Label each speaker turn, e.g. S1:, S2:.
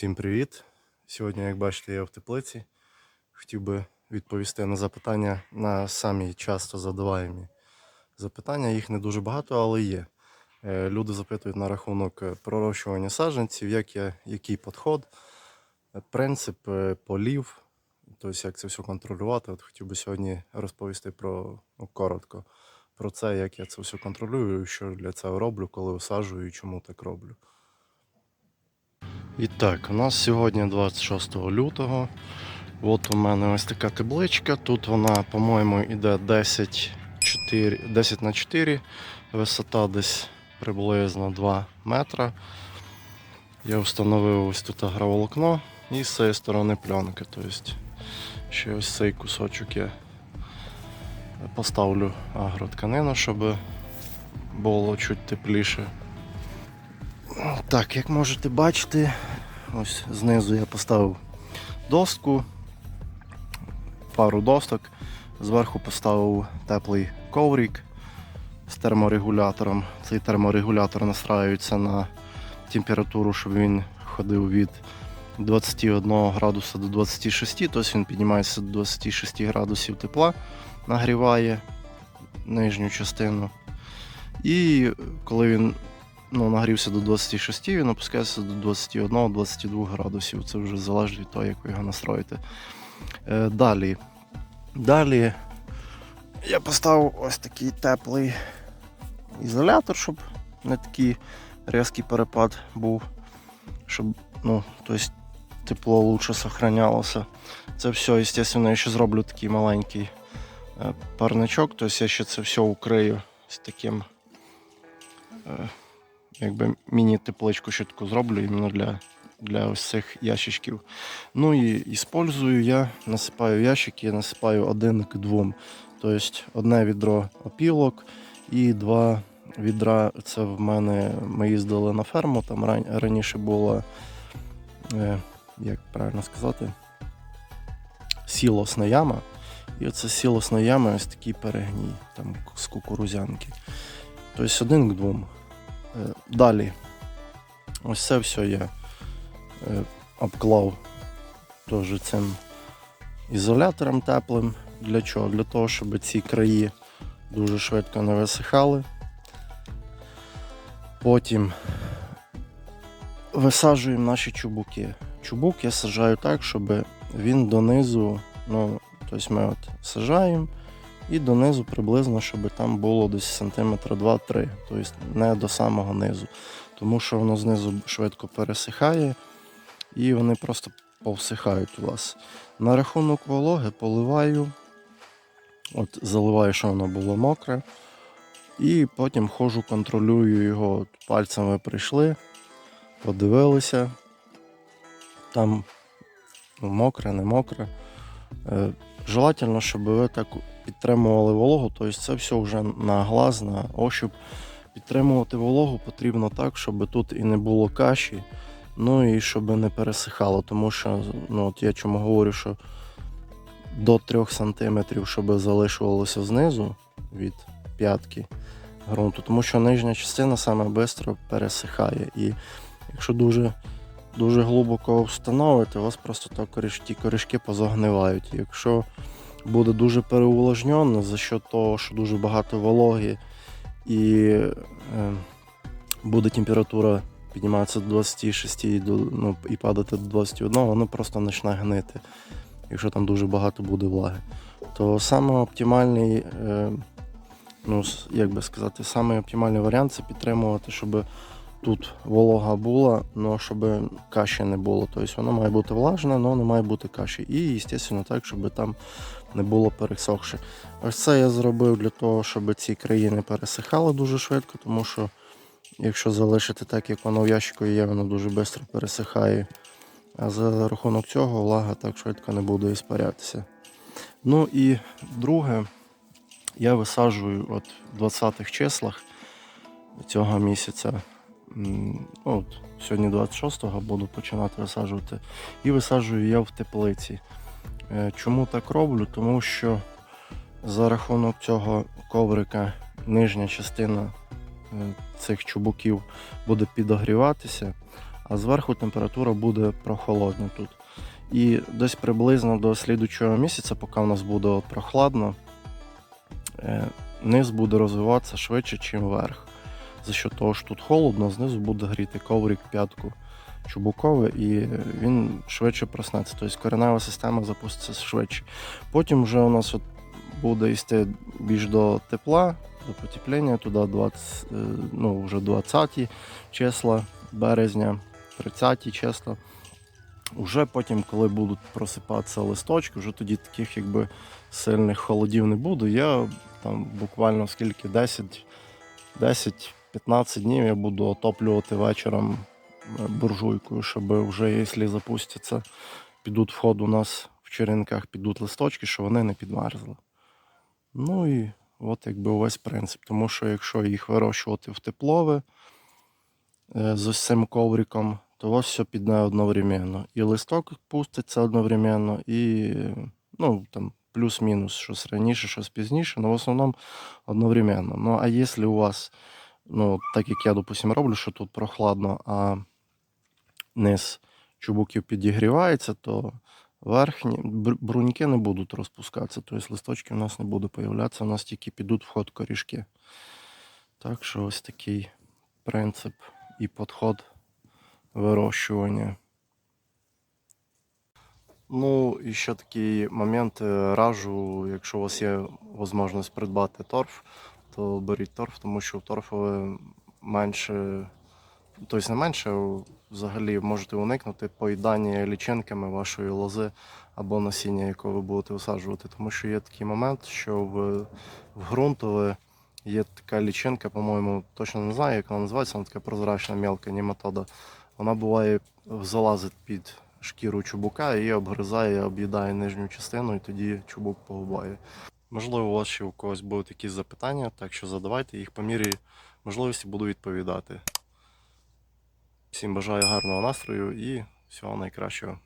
S1: Всім привіт! Сьогодні, як бачите, я в теплиці. Хотів би відповісти на запитання на самі часто задаваємі запитання. Їх не дуже багато, але є. Е, Люди запитують на рахунок е, пророщування саджанців, як я, який підход, е, принцип полів, тобто як це все контролювати. От хотів би сьогодні розповісти про ну, коротко про це, як я це все контролюю, що для цього роблю, коли висаджую і чому так роблю. І так, у нас сьогодні 26 лютого. От у мене ось така табличка. Тут вона, по-моєму, йде 10, 4, 10 на 4, висота десь приблизно 2 метра. Я встановив ось тут агроволокно і з цієї сторони пленки. Тобто ще ось цей кусочок я поставлю агротканину, щоб було чуть тепліше. Так, як можете бачити, ось знизу я поставив достку, пару досток, зверху поставив теплий коврик з терморегулятором. Цей терморегулятор настраюється на температуру, щоб він ходив від 21 градуса до 26, тобто він піднімається до 26 градусів тепла, нагріває нижню частину. І коли він ну, нагрівся до 26, він опускається до 21-22 градусів. Це вже залежить від того, як ви його настроїте. Е, далі. Далі я поставив ось такий теплий ізолятор, щоб не такий різкий перепад був, щоб ну, тобто, тепло лучше сохранялося. Це все, звісно, я ще зроблю такий маленький е, парничок, тобто я ще це все укрию з таким. Якби міні-тепличку ще таку зроблю іменно для, для ось цих ящичків. Ну і іспользую я, насипаю ящики, насипаю один к двом. Тобто одне відро опілок і два відра. Це в мене ми їздили на ферму, там раніше була, е, як правильно сказати, сілосна яма. І оце сілосна яма ось такий перегній там з кукурузянки. Тобто один к двом. Е, Далі. Ось це все я е, обклав теж цим ізолятором теплим. Для чого? Для того, щоб ці краї дуже швидко не висихали. Потім висаджуємо наші чубуки. Чубук я саджаю так, щоб він донизу, ну, тобто ми от саджаємо і донизу приблизно, щоб там було десь сантиметра 2-3, тобто не до самого низу. Тому що воно знизу швидко пересихає і вони просто повсихають у вас. На рахунок вологи поливаю, от заливаю, щоб воно було мокре. І потім ходжу, контролюю його. От пальцем прийшли, подивилися. Там мокре, не мокре. Е, Желательно, щоб ви так підтримували вологу, тобто це все вже на глаз, на ощуп. Підтримувати вологу потрібно так, щоб тут і не було каші, ну і щоб не пересихало. Тому що ну, от я чому говорю, що до 3 см, щоб залишувалося знизу від п'ятки ґрунту, тому що нижня частина саме швидко пересихає. І якщо дуже дуже глибоко встановити, у вас просто то кориш, ті корішки позагнивають. Якщо буде дуже переувлажнено за що того, що дуже багато вологи і е, буде температура підніматися до 26 і, ну, і падати до 21, воно просто почне гнити, якщо там дуже багато буде влаги. То саме оптимальний, е, ну, як би сказати, саме оптимальний варіант це підтримувати, щоб тут волога була, але щоб каші не було. Тобто воно має бути влажне, але не має бути каші. І, звісно, так, щоб там не було пересохше. Ось це я зробив для того, щоб ці краї не пересихали дуже швидко, тому що якщо залишити так, як воно в ящику є, воно дуже швидко пересихає. А за рахунок цього влага так швидко не буде іспарятися. Ну і друге, я висаджую от в 20-х числах цього місяця. От, сьогодні 26-го буду починати висаджувати. І висаджую я в теплиці. Е, Чому так роблю? Тому що за рахунок цього коврика нижня частина е, цих чубуків буде підогріватися, а зверху температура буде прохолодна тут. І десь приблизно до слідучого місяця, поки у нас буде прохладно, е, низ буде розвиватися швидше, ніж верх. За що того, що тут холодно, знизу буде гріти коврик п'ятку чубуковий, і він швидше проснеться. Тобто коренева система запуститься швидше. Потім вже у нас от буде йти більш до тепла, до потепління, туди 20, е, ну, вже 20 числа березня, 30 числа. Уже потім, коли будуть просипатися листочки, вже тоді таких якби сильних холодів не буде. Я там буквально скільки 10 10-15 днів я буду отоплювати вечором е, буржуйкою, щоб вже, якщо запустяться, підуть вход у нас в черенках, підуть листочки, щоб вони не підмерзли. Ну і от якби увесь принцип. Тому що якщо їх вирощувати в теплове е, з ось цим ковриком, то ось все підне одновременно. І листок пуститься одновременно, і ну, там, плюс-мінус, щось раніше, щось пізніше, але в основному одновременно. Ну а якщо у вас, ну, так як я, допустим, роблю, що тут прохладно, а низ чубуків підігрівається, то верхні бруньки не будуть розпускатися, тобто листочки у нас не буде появлятися, у нас тільки підуть в ход корішки. Так що ось такий принцип і підход вирощування. Ну, і ще такий момент е, раджу, якщо у вас є можливість придбати торф, то беріть торф, тому що в торфове менше, тобто не менше, взагалі можете уникнути поїдання лічинками вашої лози або насіння, яке ви будете висаджувати. Тому що є такий момент, що в, в ґрунтове є така лічинка, по-моєму, точно не знаю, як вона називається, вона така прозрачна, мелка нематода. Вона буває залазить під шкіру чубука і обгризає, об'їдає нижню частину, і тоді чубук погубає. Можливо, у вас ще у когось будуть якісь запитання, так що задавайте їх по мірі можливості буду відповідати. Всім бажаю гарного настрою і всього найкращого.